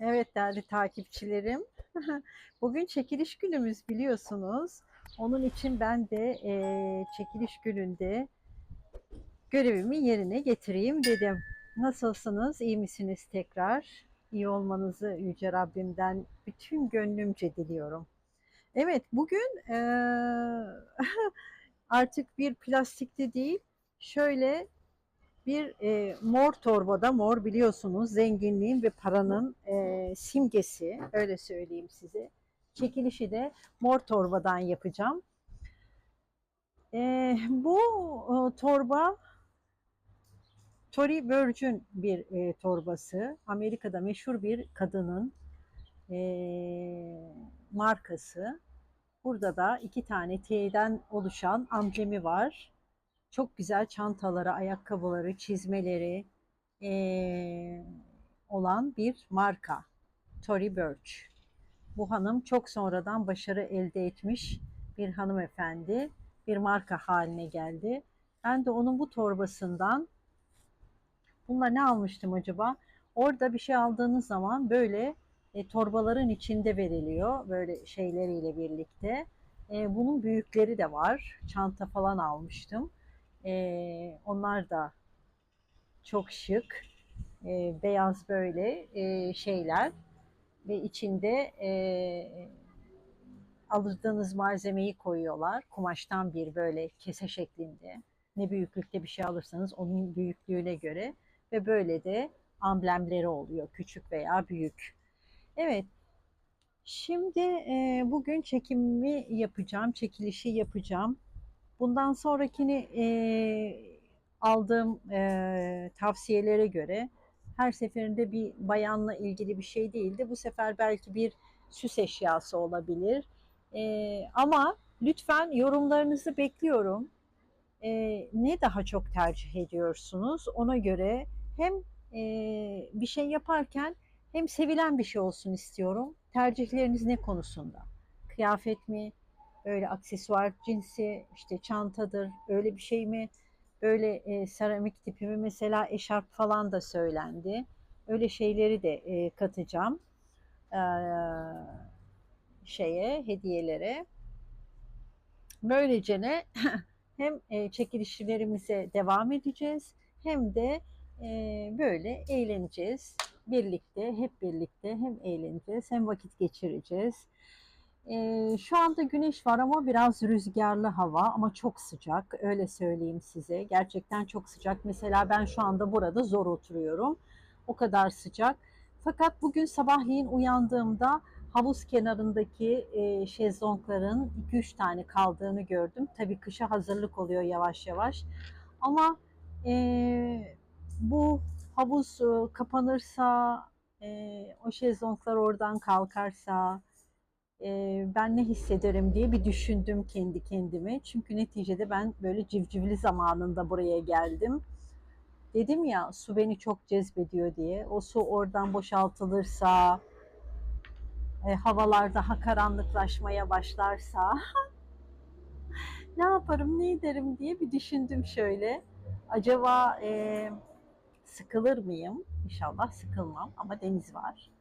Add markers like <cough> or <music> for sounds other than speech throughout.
Evet değerli takipçilerim. <laughs> Bugün çekiliş günümüz biliyorsunuz. Onun için ben de eee, çekiliş gününde görevimi yerine getireyim dedim. Nasılsınız? İyi misiniz tekrar? İyi olmanızı Yüce Rabbimden bütün gönlümce diliyorum. Evet bugün eee, <laughs> artık bir plastikte değil şöyle bir e, mor torbada, mor biliyorsunuz zenginliğin ve paranın e, simgesi, öyle söyleyeyim size. Çekilişi de mor torbadan yapacağım. E, bu e, torba Tory Burch'ün bir e, torbası. Amerika'da meşhur bir kadının e, markası. Burada da iki tane T'den oluşan amblemi var. Çok güzel çantaları, ayakkabıları, çizmeleri eee, olan bir marka. Tory Burch. Bu hanım çok sonradan başarı elde etmiş bir hanımefendi. Bir marka haline geldi. Ben de onun bu torbasından bununla ne almıştım acaba? Orada bir şey aldığınız zaman böyle e, torbaların içinde veriliyor. Böyle şeyleriyle birlikte. E, bunun büyükleri de var. Çanta falan almıştım. Ee, onlar da çok şık. Ee, beyaz böyle e, şeyler ve içinde e, alırdığınız malzemeyi koyuyorlar. Kumaştan bir böyle kese şeklinde. Ne büyüklükte bir şey alırsanız onun büyüklüğüne göre ve böyle de amblemleri oluyor. Küçük veya büyük. Evet. Şimdi e, bugün çekimimi yapacağım. Çekilişi yapacağım. Bundan sonrakini e, aldığım e, tavsiyelere göre her seferinde bir bayanla ilgili bir şey değildi. Bu sefer belki bir süs eşyası olabilir. E, ama lütfen yorumlarınızı bekliyorum. E, ne daha çok tercih ediyorsunuz? Ona göre hem e, bir şey yaparken hem sevilen bir şey olsun istiyorum. Tercihleriniz ne konusunda? Kıyafet mi? Öyle aksesuar cinsi işte çantadır öyle bir şey mi? Böyle e, seramik tipi mi? Mesela eşarp falan da söylendi. Öyle şeyleri de e, katacağım e, şeye hediyelere. Böylece ne <laughs> hem e, çekilişlerimize devam edeceğiz hem de e, böyle eğleneceğiz. Birlikte, hep birlikte hem eğleneceğiz hem vakit geçireceğiz. Ee, şu anda güneş var ama biraz rüzgarlı hava ama çok sıcak öyle söyleyeyim size. Gerçekten çok sıcak. Mesela ben şu anda burada zor oturuyorum. O kadar sıcak. Fakat bugün sabahleyin uyandığımda havuz kenarındaki e, şezlongların 2-3 tane kaldığını gördüm. Tabii kışa hazırlık oluyor yavaş yavaş. Ama e, bu havuz e, kapanırsa, e, o şezlonglar oradan kalkarsa, e, ben ne hissederim diye bir düşündüm kendi kendime. Çünkü neticede ben böyle civcivli zamanında buraya geldim. Dedim ya su beni çok cezbediyor diye. O su oradan boşaltılırsa, e, havalar daha karanlıklaşmaya başlarsa <laughs> ne yaparım ne ederim diye bir düşündüm şöyle. Acaba e, sıkılır mıyım? İnşallah sıkılmam ama deniz var.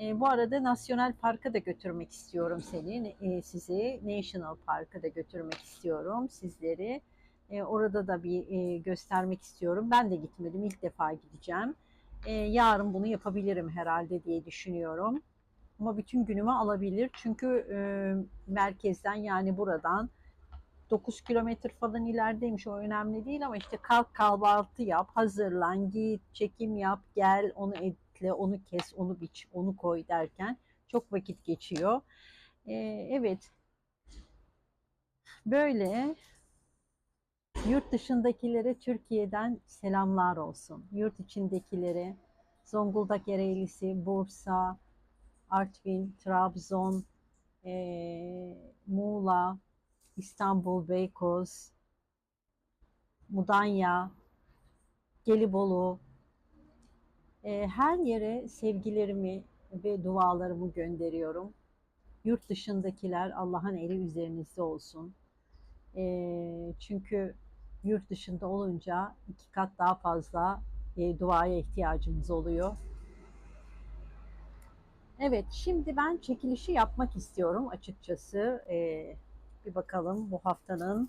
E, bu arada Nasyonel Park'a da götürmek istiyorum seni, e, sizi. National Park'a da götürmek istiyorum sizleri. E, orada da bir e, göstermek istiyorum. Ben de gitmedim, ilk defa gideceğim. E, yarın bunu yapabilirim herhalde diye düşünüyorum. Ama bütün günümü alabilir. Çünkü e, merkezden yani buradan 9 kilometre falan ilerideymiş o önemli değil ama işte kalk kahvaltı yap, hazırlan, git, çekim yap, gel, onu editle, onu kes, onu biç, onu koy derken çok vakit geçiyor. Ee, evet, böyle yurt dışındakilere Türkiye'den selamlar olsun. Yurt içindekilere Zonguldak Ereğlisi, Bursa, Artvin, Trabzon, e, Muğla, İstanbul, Beykoz, Mudanya, Gelibolu, e, her yere sevgilerimi ve dualarımı gönderiyorum. Yurt dışındakiler Allah'ın eli üzerinizde olsun. E, çünkü yurt dışında olunca iki kat daha fazla e, duaya ihtiyacımız oluyor. Evet, şimdi ben çekilişi yapmak istiyorum açıkçası. Ee, bir bakalım bu haftanın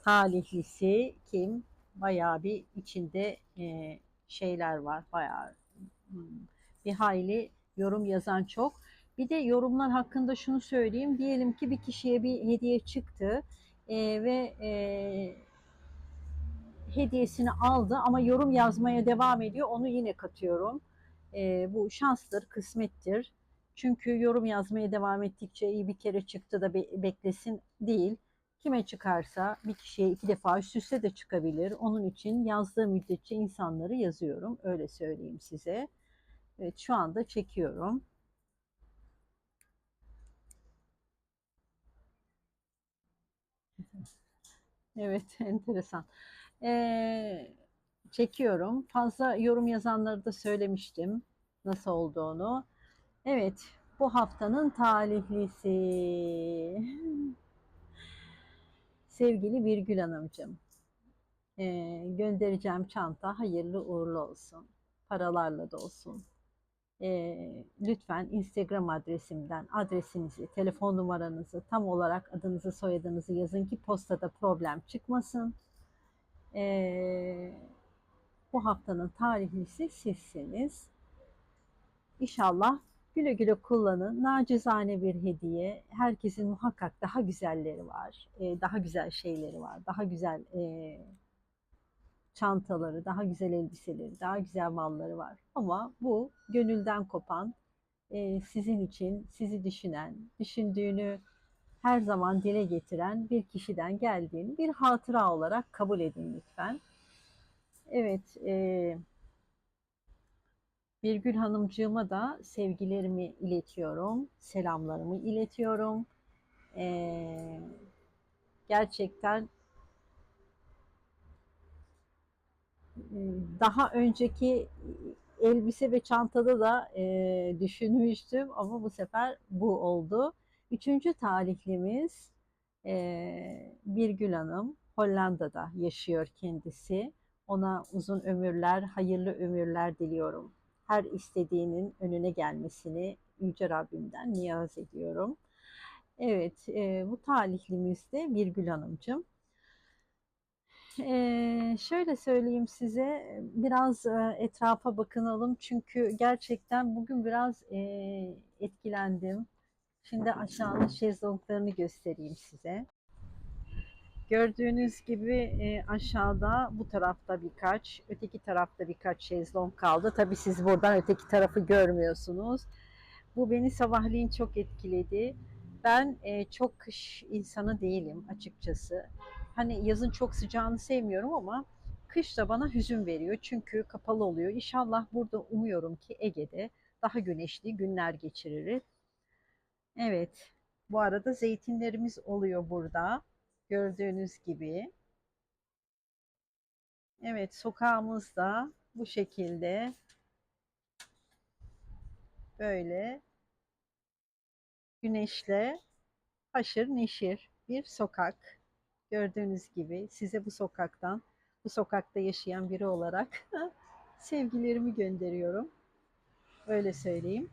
talihlisi kim? Bayağı bir içinde e, şeyler var. Bayağı hmm, bir hayli yorum yazan çok. Bir de yorumlar hakkında şunu söyleyeyim. Diyelim ki bir kişiye bir hediye çıktı e, ve e, hediyesini aldı ama yorum yazmaya devam ediyor. Onu yine katıyorum. E, bu şanstır, kısmettir. Çünkü yorum yazmaya devam ettikçe iyi bir kere çıktı da be- beklesin değil. Kime çıkarsa bir kişiye iki defa üst üste de çıkabilir. Onun için yazdığı müddetçe insanları yazıyorum. Öyle söyleyeyim size. Evet şu anda çekiyorum. Evet <laughs> enteresan. Ee, çekiyorum. Fazla yorum yazanları da söylemiştim nasıl olduğunu. Evet, bu haftanın talihlisi. Sevgili Birgül Hanımcığım, ee, göndereceğim çanta hayırlı uğurlu olsun. Paralarla da olsun. Ee, lütfen Instagram adresimden adresinizi, telefon numaranızı, tam olarak adınızı, soyadınızı yazın ki postada problem çıkmasın. Ee, bu haftanın tarihlisi sizsiniz. İnşallah güle güle kullanın. Nacizane bir hediye. Herkesin muhakkak daha güzelleri var. Ee, daha güzel şeyleri var. Daha güzel e, çantaları, daha güzel elbiseleri, daha güzel malları var. Ama bu gönülden kopan, e, sizin için, sizi düşünen, düşündüğünü her zaman dile getiren bir kişiden geldiğini bir hatıra olarak kabul edin lütfen. Evet, e, Birgül Hanımcığıma da sevgilerimi iletiyorum, selamlarımı iletiyorum. E, gerçekten daha önceki elbise ve çantada da e, düşünmüştüm ama bu sefer bu oldu. Üçüncü talihlimiz e, Birgül Hanım. Hollanda'da yaşıyor kendisi. Ona uzun ömürler, hayırlı ömürler diliyorum. Her istediğinin önüne gelmesini Yüce Rabbimden niyaz ediyorum. Evet, e, bu talihlimiz de Birgül Hanımcığım. Ee, şöyle söyleyeyim size, biraz e, etrafa bakınalım çünkü gerçekten bugün biraz e, etkilendim. Şimdi aşağının şezlonglarını göstereyim size. Gördüğünüz gibi e, aşağıda bu tarafta birkaç, öteki tarafta birkaç şezlong kaldı. Tabii siz buradan öteki tarafı görmüyorsunuz. Bu beni sabahleyin çok etkiledi. Ben e, çok kış insanı değilim açıkçası. Hani yazın çok sıcağını sevmiyorum ama kış da bana hüzün veriyor. Çünkü kapalı oluyor. İnşallah burada umuyorum ki Ege'de daha güneşli günler geçiririz. Evet. Bu arada zeytinlerimiz oluyor burada. Gördüğünüz gibi. Evet, sokağımız da bu şekilde böyle güneşle haşır neşir bir sokak. Gördüğünüz gibi size bu sokaktan, bu sokakta yaşayan biri olarak <laughs> sevgilerimi gönderiyorum. Öyle söyleyeyim.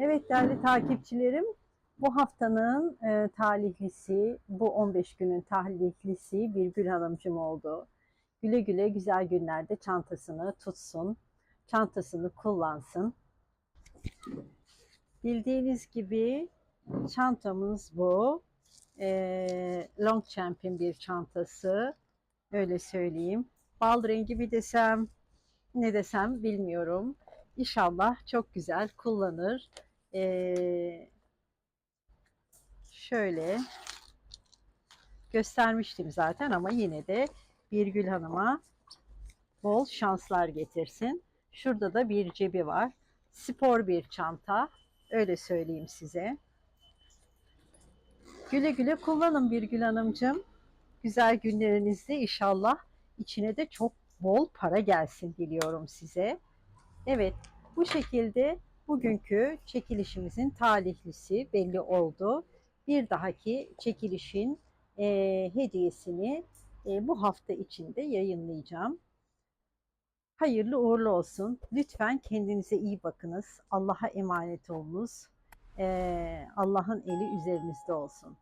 Evet değerli takipçilerim, bu haftanın e, talihlisi, bu 15 günün talihlisi bir Gül Hanımcım oldu. Güle güle güzel günlerde çantasını tutsun, çantasını kullansın. Bildiğiniz gibi çantamız bu. E, Long Champ'in bir çantası. Öyle söyleyeyim. Bal rengi bir desem, ne desem bilmiyorum. İnşallah çok güzel kullanır. Ee, şöyle göstermiştim zaten ama yine de Birgül Hanım'a bol şanslar getirsin. Şurada da bir cebi var. Spor bir çanta. Öyle söyleyeyim size. Güle güle kullanın Birgül Hanımcığım. Güzel günlerinizde inşallah içine de çok bol para gelsin diliyorum size. Evet bu şekilde bugünkü çekilişimizin talihlisi belli oldu. Bir dahaki çekilişin e, hediyesini e, bu hafta içinde yayınlayacağım. Hayırlı uğurlu olsun. Lütfen kendinize iyi bakınız. Allah'a emanet olunuz. Ee, Allah'ın eli üzerinizde olsun.